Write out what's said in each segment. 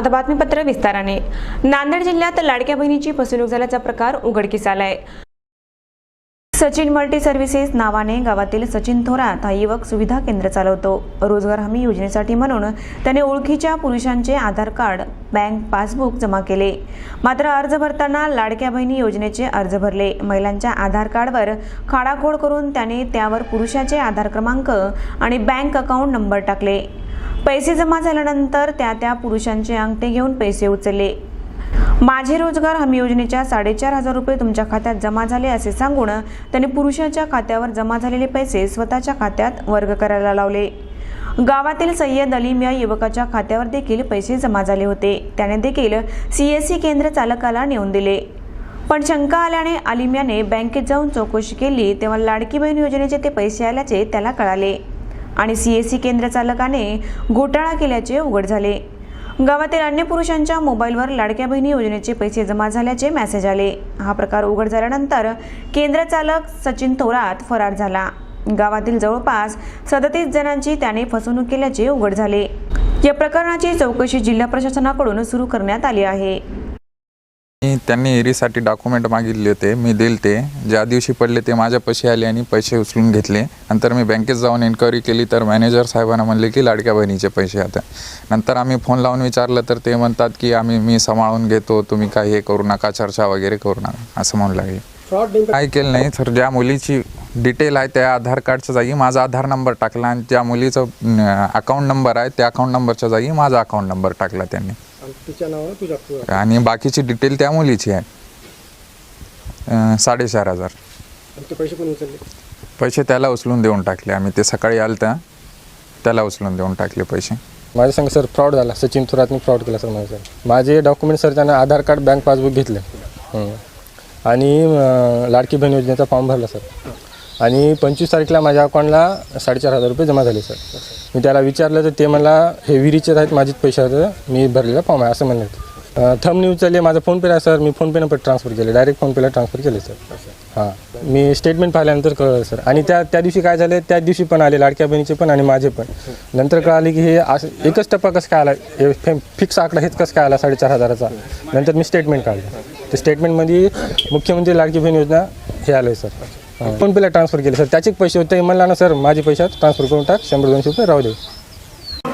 आता बातमीपत्र विस्ताराने. नांदेड जिल्ह्यात लाडक्या बहिणीची फसवणूक झाल्याचा प्रकार उघडकीस आलाय. सचिन मल्टी सर्व्हिसेस नावाने गावातील सचिन थोरात हा युवक सुविधा केंद्र चालवतो. रोजगार हमी योजनेसाठी म्हणून त्याने ओळखीच्या पुरुषांचे आधार कार्ड बँक पासबुक जमा केले. मात्र अर्ज भरताना लाडक्या बहिणी योजनेचे अर्ज भरले. महिलांच्या आधार कार्डवर खाडाखोड करून त्याने त्यावर पुरुषाचे आधार क्रमांक आणि बँक अकाउंट नंबर टाकले. पैसे जमा झाल्यानंतर त्या त्या पुरुषांचे अंगठे घेऊन पैसे उचलले. माझे रोजगार हमी योजनेच्या साडेचार हजार रुपये तुमच्या खात्यात जमा झाले असे सांगून त्याने पुरुषाच्या खात्यावर जमा झालेले पैसे स्वतःच्या खात्यात वर्ग करायला लावले. गावातील सय्यद अलीम या युवकाच्या खात्यावर देखील पैसे जमा झाले होते. त्याने देखील सीएससी केंद्र चालकाला नेऊन दिले. पण शंका आल्याने अलीम याने बँकेत जाऊन चौकशी केली तेव्हा लाडकी बहीण योजनेचे ते पैसे आल्याचे त्याला कळाले. आणि सी एस सी केंद्र चालकाने घोटाळा केल्याचे उघड झाले. गावातील अन्य पुरुषांच्या मोबाईलवर लाडक्या बहिणी योजनेचे पैसे जमा झाल्याचे मेसेज आले. हा प्रकार उघड झाल्यानंतर केंद्र चालक सचिन थोरात फरार झाला. गावातील जवळपास सदतीस जणांची त्याने फसवणूक केल्याचे उघड झाले. या प्रकरणाची चौकशी जिल्हा प्रशासनाकडून सुरू करण्यात आली आहे. मी त्यांनी एरीसाठी डॉक्युमेंट मागितले होते. मी दिले ते. ज्या दिवशी पडले ते माझ्या पैसे आले आणि पैसे उचलून घेतले. नंतर मी बँकेत जाऊन एन्क्वायरी केली तर मॅनेजर साहेबांना म्हणले की लाडक्या बहिणीचे पैसे आता. नंतर आम्ही फोन लावून विचारलं तर ते म्हणतात की आम्ही मी सांभाळून घेतो. तुम्ही काही हे करू नका. चर्चा वगैरे करू नका. असं म्हणू लागले. काय केलं नाही तर ज्या मुलीची डिटेल आहे त्या आधार कार्डच्या जागी माझा आधार नंबर टाकला आणि त्या मुलीचं अकाउंट नंबर आहे त्या अकाउंट नंबरच्या जागी माझा अकाउंट नंबर टाकला त्यांनी. आणि तिच्या नावावर तुझ्या पुरा आणि बाकीची डिटेल त्या मुलीची आहे. अं, साडेचार हजार. आणि ते पैसे कोणी उचलले? पैसे त्याला उचलून देऊन टाकले. आम्ही ते सकाळी आलं त्या त्याला उचलून देऊन टाकले पैसे. माझ्या संग सर फ्रॉड झाला. सचिन थोरातनी फ्रॉड केला सर माझ्या सर माझे डॉक्युमेंट सर त्यानं आधार कार्ड बँक पासबुक घेतले. हं. आणि अं, लाडकी बहीण योजनेचा फॉर्म भरला सर. आणि पंचवीस तारखेला माझ्या अकाउंटला साडेचार हजार रुपये जमा झाले सर मी त्याला विचारलं तर ते मला हे विहिरीचेच आहेत माझेच पैसे आहेत मी भरलेला फॉर्म आहे असं म्हणले थम न्यूज चालले माझा फोनपे आहे सर मी फोनपेनं पण ट्रान्सफर केले डायरेक्ट फोनपेला ट्रान्सफर केले सर हां. मी स्टेटमेंट पाहिल्यानंतर कळलं सर आणि त्या त्या दिवशी काय झालं त्या दिवशी पण आले लाडक्या बहिणीचे पण आणि माझे पण. नंतर कळाले की हे असं एकच टप्पा कसं काय आला फिक्स आकडा हेच कसं काय आला साडेचार हजाराचा. नंतर मी स्टेटमेंट काढलं. तर स्टेटमेंटमध्ये मुख्यमंत्री लाडकी बहीण योजना हे आलं आहे सर फोनपेला ट्रान्सफर केले. सर त्याचे पैसे होते म्हणला ना सर माझे पैसे ट्रान्सफर करून टाक शंभर दोनशे रुपये राहू दे.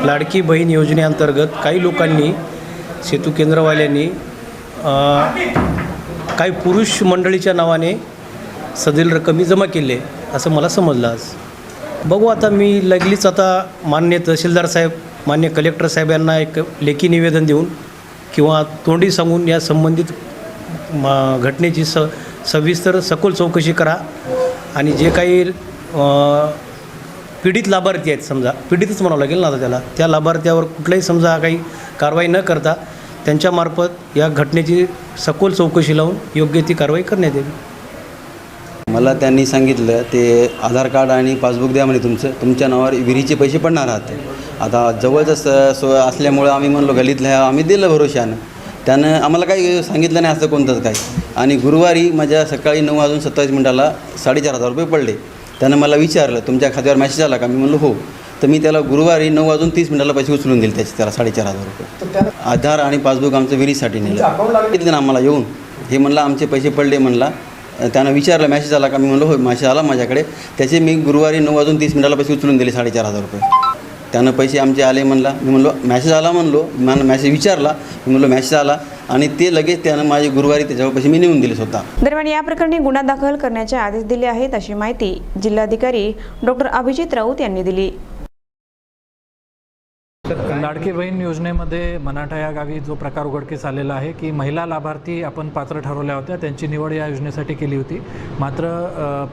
लाडकी बहीण योजनेअंतर्गत काही लोकांनी सेतू केंद्रवाल्यांनी काही पुरुष मंडळीच्या नावाने सदील रकमी जमा केले असं मला समजलं आज. बघू आता मी लगलीच आता मान्य तहसीलदार साहेब मान्य कलेक्टर साहेब यांना एक लेखी निवेदन देऊन किंवा तोंडी सांगून या संबंधित घटनेची स सविस्तर सखोल चौकशी करा. आणि जे काही पीडित लाभार्थी आहेत समजा पीडितच म्हणावं लागेल ना आता त्याला त्या लाभार्थ्यावर कुठलाही समजा काही कारवाई न करता त्यांच्यामार्फत या घटनेची सखोल चौकशी लावून योग्य ती कारवाई करण्यात येईल मला त्यांनी सांगितलं ते आधार कार्ड आणि पासबुक द्या म्हणे तुमचं तुमच्या नावावर विहिरीचे पैसे पडणार आहात. आता जवळचं स सोय असल्यामुळं आम्ही म्हणलो गलीतल्या आम्ही दिलं भरोशानं. त्यानं आम्हाला काही सांगितलं नाही असं कोणतंच काही आणि गुरुवारी माझ्या सकाळी नऊ वाजून सत्तावीस मिनिटाला साडेचार हजार रुपये पडले. त्यानं मला विचारलं तुमच्या खात्यावर मेसेज आला का? मी म्हणलो हो. तर मी त्याला गुरुवारी नऊ वाजून तीस मिनिटाला पैसे उचलून दिले त्याचे त्याला साडेचार हजार रुपये. आधार आणि पासबुक आमचं विहिरीसाठी नेलं. सांगितलं ना आम्हाला येऊन हे म्हणलं आमचे पैसे पडले म्हणला. त्यानं विचारलं मॅसेज आला का? मी म्हणलो हो मॅसेज आला माझ्याकडे. त्याचे मी गुरुवारी नऊ वाजून तीस मिनिटाला पैसे उचलून दिले साडेचार हजार रुपये. त्यानं पैसे आमचे आले म्हणला. मी म्हणलो मॅसेज आला म्हणलो. मला मॅसेज विचारला. मी म्हणलो मॅसेज आला. आणि ते लगेच त्यानं माझे गुरुवारी त्याच्यावर पैसे मी नेऊन दिले स्वतः. दरम्यान या प्रकरणी गुन्हा दाखल करण्याचे आदेश दिले आहेत अशी माहिती जिल्हाधिकारी डॉक्टर अभिजित राऊत यांनी दिली. लाडकी बहीण योजनेमध्ये मनाठा या गावी जो प्रकार उघडकीस आलेला आहे की महिला लाभार्थी आपण पात्र ठरवल्या होत्या त्यांची निवड या योजनेसाठी केली होती. मात्र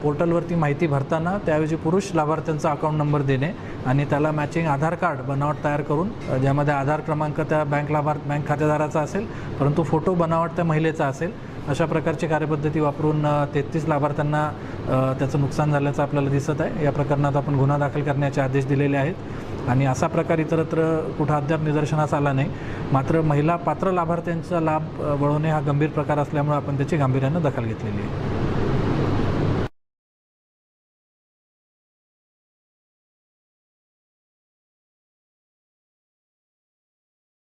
पोर्टलवरती माहिती भरताना त्याऐवजी पुरुष लाभार्थ्यांचा अकाउंट नंबर देणे आणि त्याला मॅचिंग आधार कार्ड बनावट तयार करून ज्यामध्ये आधार क्रमांक त्या बँक लाभार्थ बँक खातेदाराचा असेल परंतु फोटो बनावट त्या महिलेचा असेल अशा प्रकारची कार्यपद्धती वापरून तेहतीस लाभार्थ्यांना त्याचं नुकसान झाल्याचं आपल्याला दिसत आहे. या प्रकरणात आपण गुन्हा दाखल करण्याचे आदेश दिलेले आहेत. आणि असा प्रकार इतरत्र कुठं अद्याप निदर्शनास आला नाही. मात्र महिला पात्र लाभार्थ्यांचा लाभ वळवणे हा गंभीर प्रकार असल्यामुळे आपण त्याची गांभीर्यानं दखल घेतलेली आहे.